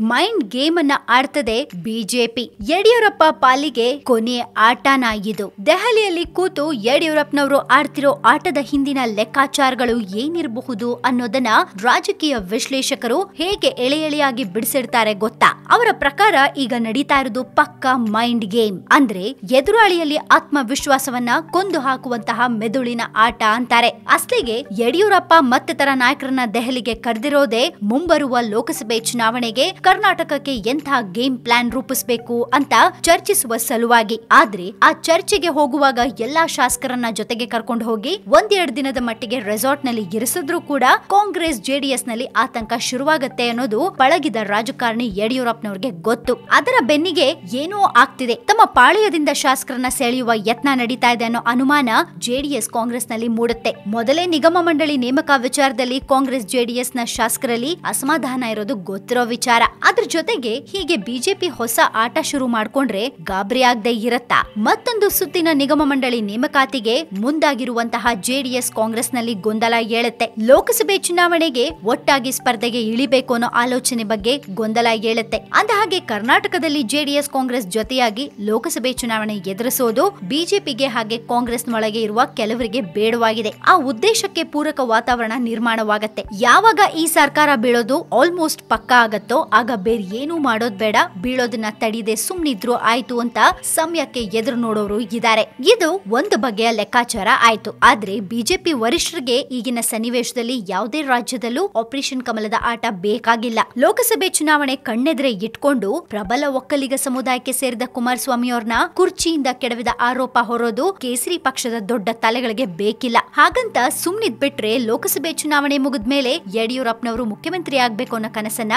Mind game ಅನ್ನ ಆಡ್ತದೆ BJP. Yediyurappa ಪಾಲಿಗೆ ಕೊನೆಯ ಆಟನ ಇದು ದೆಹಲಿಯಲ್ಲಿ ಕೂತು ಯಡಿಯೂರಪ್ಪನವರು ಆಡ್ತಿರೋ ಆಟದ ಹಿಂದಿನ ಲೆಕ್ಕಾಚಾರಗಳು ಏನಿರಬಹುದು ಅನ್ನೋದನ್ನ ರಾಜಕೀಯ ವಿಶ್ಲೇಷಕರು ಹೇಗೆ ಎಳೆ ಎಳೆಯಾಗಿ ಬಿಡಿಸಿಡ್ತಾರೆ ಗೊತ್ತಾ? ಅವರ ಪ್ರಕಾರ ಈಗ ನಡೀತಾ ಇರೋದು ಪಕ್ಕ ಮೈಂಡ್ ಗೇಮ್. ಅಂದ್ರೆ ಎದುರಾಳಿಯಲ್ಲಿ ಆತ್ಮವಿಶ್ವಾಸವನ್ನ ಕೊಂದು ಹಾಕುವಂತಹ ಮೆದುಳಿನ ಆಟ ಅಂತಾರೆ. ಅಸ್ಲಿಗೆ ಯಡಿಯೂರಪ್ಪ ಮತ್ತಿತರ ನಾಯಕರನ್ನ ದೆಹಲಿಗೆ ಕರೆದಿರೋದೇ ಮುಂಬರುವ ಲೋಕಸಭೆ ಚುನಾವಣೆಗೆ ಕರ್ನಾಟಕಕ್ಕೆ ಎಂಥ ಗೇಮ್ ಪ್ಲಾನ್ ರೂಪಿಸಬೇಕು ಅಂತ ಚರ್ಚಿಸುವ ಸಲುವಾಗಿ. ಆದ್ರೆ ಆ ಚರ್ಚೆಗೆ ಹೋಗುವಾಗ ಎಲ್ಲಾ ಶಾಸಕರನ್ನ ಜೊತೆಗೆ ಕರ್ಕೊಂಡು ಹೋಗಿ ಒಂದೆರಡು ದಿನದ ಮಟ್ಟಿಗೆ ರೆಸಾರ್ಟ್ನಲ್ಲಿ ಇರಿಸಿದ್ರು ಕೂಡ ಕಾಂಗ್ರೆಸ್ ಜೆಡಿಎಸ್ನಲ್ಲಿ ಆತಂಕ ಶುರುವಾಗತ್ತೆ ಅನ್ನೋದು ಪಳಗಿದ ರಾಜಕಾರಣಿ ಯಡಿಯೂರಪ್ಪನವ್ರಿಗೆ ಗೊತ್ತು. ಅದರ ಬೆನ್ನಿಗೆ ಏನೋ ಆಗ್ತಿದೆ. ತಮ್ಮ ಪಾಳೆಯದಿಂದ ಶಾಸಕರನ್ನ ಸೆಳೆಯುವ ಯತ್ನ ನಡೀತಾ ಇದೆ ಅನ್ನೋ ಅನುಮಾನ ಜೆಡಿಎಸ್ ಕಾಂಗ್ರೆಸ್ನಲ್ಲಿ ಮೂಡುತ್ತೆ. ಮೊದಲೇ ನಿಗಮ ಮಂಡಳಿ ನೇಮಕ ವಿಚಾರದಲ್ಲಿ ಕಾಂಗ್ರೆಸ್ ಜೆಡಿಎಸ್ನ ಶಾಸಕರಲ್ಲಿ ಅಸಮಾಧಾನ ಇರೋದು ಗೊತ್ತಿರೋ ವಿಚಾರ. ಅದ್ರ ಜೊತೆಗೆ ಹೀಗೆ ಬಿಜೆಪಿ ಹೊಸ ಆಟ ಶುರು ಮಾಡ್ಕೊಂಡ್ರೆ ಗಾಬರಿ ಆಗದೆ ಇರತ್ತಾ? ಮತ್ತೊಂದು ಸುತ್ತಿನ ನಿಗಮ ಮಂಡಳಿ ನೇಮಕಾತಿಗೆ ಮುಂದಾಗಿರುವಂತಹ ಜೆಡಿಎಸ್ ಕಾಂಗ್ರೆಸ್ನಲ್ಲಿ ಗೊಂದಲ ಏಳುತ್ತೆ. ಲೋಕಸಭೆ ಚುನಾವಣೆಗೆ ಒಟ್ಟಾಗಿ ಸ್ಪರ್ಧೆಗೆ ಇಳಿಬೇಕು ಅನ್ನೋ ಆಲೋಚನೆ ಬಗ್ಗೆ ಗೊಂದಲ ಏಳುತ್ತೆ. ಅಂದ ಹಾಗೆ ಕರ್ನಾಟಕದಲ್ಲಿ ಜೆಡಿಎಸ್ ಕಾಂಗ್ರೆಸ್ ಜೊತೆಯಾಗಿ ಲೋಕಸಭೆ ಚುನಾವಣೆ ಎದುರಿಸೋದು ಬಿಜೆಪಿಗೆ ಹಾಗೆ ಕಾಂಗ್ರೆಸ್ ಒಳಗೆ ಇರುವ ಕೆಲವರಿಗೆ ಬೇಡವಾಗಿದೆ. ಆ ಉದ್ದೇಶಕ್ಕೆ ಪೂರಕ ವಾತಾವರಣ ನಿರ್ಮಾಣವಾಗತ್ತೆ. ಯಾವಾಗ ಈ ಸರ್ಕಾರ ಬೀಳೋದು ಆಲ್ಮೋಸ್ಟ್ ಪಕ್ಕಾ ಆಗತ್ತೋ ಆಗ ಬೇರೆ ಏನೂ ಮಾಡೋದ್ ಬೇಡ, ಬೀಳೋದನ್ನ ತಡಿದೆ ಸುಮ್ನಿದ್ರು, ಆಯ್ತು ಅಂತ ಸಮಯಕ್ಕೆ ಎದುರು ನೋಡೋರು ಇದ್ದಾರೆ. ಇದು ಒಂದು ಬಗೆಯ ಲೆಕ್ಕಾಚಾರ ಆಯ್ತು. ಆದ್ರೆ ಬಿಜೆಪಿ ವರಿಷ್ಠರಿಗೆ ಈಗಿನ ಸನ್ನಿವೇಶದಲ್ಲಿ ಯಾವುದೇ ರಾಜ್ಯದಲ್ಲೂ ಆಪರೇಷನ್ ಕಮಲದ ಆಟ ಬೇಕಾಗಿಲ್ಲ. ಲೋಕಸಭೆ ಚುನಾವಣೆ ಕಣ್ಣೆದ್ರೆ ಇಟ್ಕೊಂಡು ಪ್ರಬಲ ಒಕ್ಕಲಿಗ ಸಮುದಾಯಕ್ಕೆ ಸೇರಿದ ಕುಮಾರಸ್ವಾಮಿ ಅವ್ರನ್ನ ಕುರ್ಚಿಯಿಂದ ಕೆಡವಿದ ಆರೋಪ ಹೊರೋದು ಕೇಸರಿ ಪಕ್ಷದ ದೊಡ್ಡ ತಲೆಗಳಿಗೆ ಬೇಕಿಲ್ಲ. ಹಾಗಂತ ಸುಮ್ನಿದ್ ಬಿಟ್ರೆ ಲೋಕಸಭೆ ಚುನಾವಣೆ ಮುಗಿದ್ಮೇಲೆ ಯಡಿಯೂರಪ್ಪನವರು ಮುಖ್ಯಮಂತ್ರಿ ಆಗ್ಬೇಕು ಅನ್ನೋ ಕನಸನ್ನ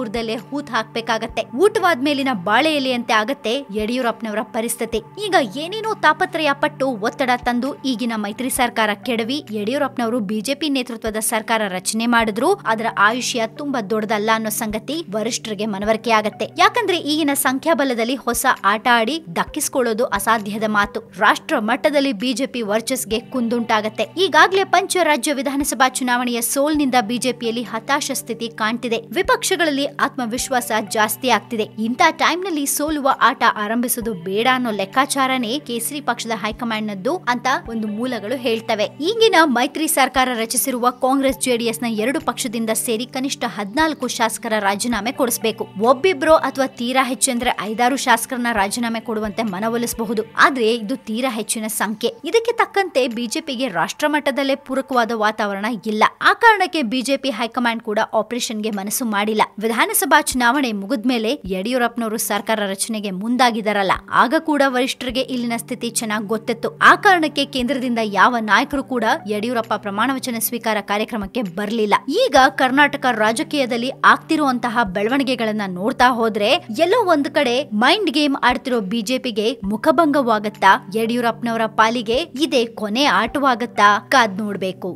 ಶಿಕಾರಿಪುರದಲ್ಲೇ ಹೂತ್ ಹಾಕ್ಬೇಕಾಗತ್ತೆ. ಊಟವಾದ ಮೇಲಿನ ಬಾಳೆ ಎಲೆಯಂತೆ ಆಗತ್ತೆ ಯಡಿಯೂರಪ್ಪನವರ ಪರಿಸ್ಥಿತಿ. ಈಗ ಏನೇನೋ ತಾಪತ್ರಯ ಪಟ್ಟು ಒತ್ತಡ ತಂದು ಈಗಿನ ಮೈತ್ರಿ ಸರ್ಕಾರ ಕೆಡವಿ ಯಡಿಯೂರಪ್ಪನವರು ಬಿಜೆಪಿ ನೇತೃತ್ವದ ಸರ್ಕಾರ ರಚನೆ ಮಾಡಿದ್ರು. ಅದರ ಆಯುಷ್ಯ ತುಂಬಾ ದೊಡ್ಡದಲ್ಲ ಅನ್ನೋ ಸಂಗತಿ ವರಿಷ್ಠರಿಗೆ ಮನವರಿಕೆ ಆಗತ್ತೆ. ಯಾಕಂದ್ರೆ ಈಗಿನ ಸಂಖ್ಯಾಬಲದಲ್ಲಿ ಹೊಸ ಆಟ ಆಡಿ ದಕ್ಕಿಸ್ಕೊಳ್ಳೋದು ಅಸಾಧ್ಯದ ಮಾತು. ರಾಷ್ಟ್ರ ಮಟ್ಟದಲ್ಲಿ ಬಿಜೆಪಿ ವರ್ಚಸ್ಗೆ ಕುಂದುಂಟಾಗತ್ತೆ. ಈಗಾಗಲೇ ಪಂಚ ರಾಜ್ಯ ವಿಧಾನಸಭಾ ಚುನಾವಣೆಯ ಸೋಲ್ನಿಂದ ಬಿಜೆಪಿಯಲ್ಲಿ ಹತಾಶ ಸ್ಥಿತಿ ಕಾಣ್ತಿದೆ. ವಿಪಕ್ಷಗಳಲ್ಲಿ ಆತ್ಮವಿಶ್ವಾಸ ಜಾಸ್ತಿ ಆಗ್ತಿದೆ. ಇಂಥ ಟೈಮ್ನಲ್ಲಿ ಸೋಲುವ ಆಟ ಆರಂಭಿಸೋದು ಬೇಡ ಅನ್ನೋ ಲೆಕ್ಕಾಚಾರನೇ ಕೇಸರಿ ಪಕ್ಷದ ಹೈಕಮಾಂಡ್ ನದ್ದು ಅಂತ ಒಂದು ಮೂಲಗಳು ಹೇಳ್ತವೆ. ಈಗಿನ ಮೈತ್ರಿ ಸರ್ಕಾರ ರಚಿಸಿರುವ ಕಾಂಗ್ರೆಸ್ ಜೆಡಿಎಸ್ನ ಎರಡು ಪಕ್ಷದಿಂದ ಸೇರಿ ಕನಿಷ್ಠ ಹದಿನಾಲ್ಕು ಶಾಸಕರ ರಾಜೀನಾಮೆ ಕೊಡಿಸಬೇಕು. ಒಬ್ಬಿಬ್ರೋ ಅಥವಾ ತೀರಾ ಹೆಚ್ಚೆಂದ್ರೆ ಐದಾರು ಶಾಸಕರನ್ನ ರಾಜೀನಾಮೆ ಕೊಡುವಂತೆ ಮನವೊಲಿಸಬಹುದು. ಆದ್ರೆ ಇದು ತೀರಾ ಹೆಚ್ಚಿನ ಸಂಖ್ಯೆ. ಇದಕ್ಕೆ ತಕ್ಕಂತೆ ಬಿಜೆಪಿಗೆ ರಾಷ್ಟ್ರ ಮಟ್ಟದಲ್ಲೇ ಪೂರಕವಾದ ವಾತಾವರಣ ಇಲ್ಲ. ಆ ಕಾರಣಕ್ಕೆ ಬಿಜೆಪಿ ಹೈಕಮಾಂಡ್ ಕೂಡ ಆಪರೇಷನ್ಗೆ ಮನಸ್ಸು ಮಾಡಿಲ್ಲ. ವಿಧಾನಸಭಾ ಚುನಾವಣೆ ಮುಗಿದ್ಮೇಲೆ ಯಡಿಯೂರಪ್ಪನವರು ಸರ್ಕಾರ ರಚನೆಗೆ ಮುಂದಾಗಿದಾರಲ್ಲ, ಆಗ ಕೂಡ ವರಿಷ್ಠರಿಗೆ ಇಲ್ಲಿನ ಸ್ಥಿತಿ ಚೆನ್ನಾಗಿ ಗೊತ್ತಿತ್ತು. ಆ ಕಾರಣಕ್ಕೆ ಕೇಂದ್ರದಿಂದ ಯಾವ ನಾಯಕರು ಕೂಡ ಯಡಿಯೂರಪ್ಪ ಪ್ರಮಾಣ ವಚನ ಸ್ವೀಕಾರ ಕಾರ್ಯಕ್ರಮಕ್ಕೆ ಬರಲಿಲ್ಲ. ಈಗ ಕರ್ನಾಟಕ ರಾಜಕೀಯದಲ್ಲಿ ಆಗ್ತಿರುವಂತಹ ಬೆಳವಣಿಗೆಗಳನ್ನ ನೋಡ್ತಾ ಹೋದ್ರೆ, ಎಲ್ಲೋ ಒಂದು ಕಡೆ ಮೈಂಡ್ ಗೇಮ್ ಆಡ್ತಿರೋ ಬಿಜೆಪಿಗೆ ಮುಖಭಂಗವಾಗತ್ತಾ, ಯಡಿಯೂರಪ್ಪನವರ ಪಾಲಿಗೆ ಇದೇ ಕೊನೆ ಆಟವಾಗತ್ತಾ ಕಾದ್ ನೋಡ್ಬೇಕು.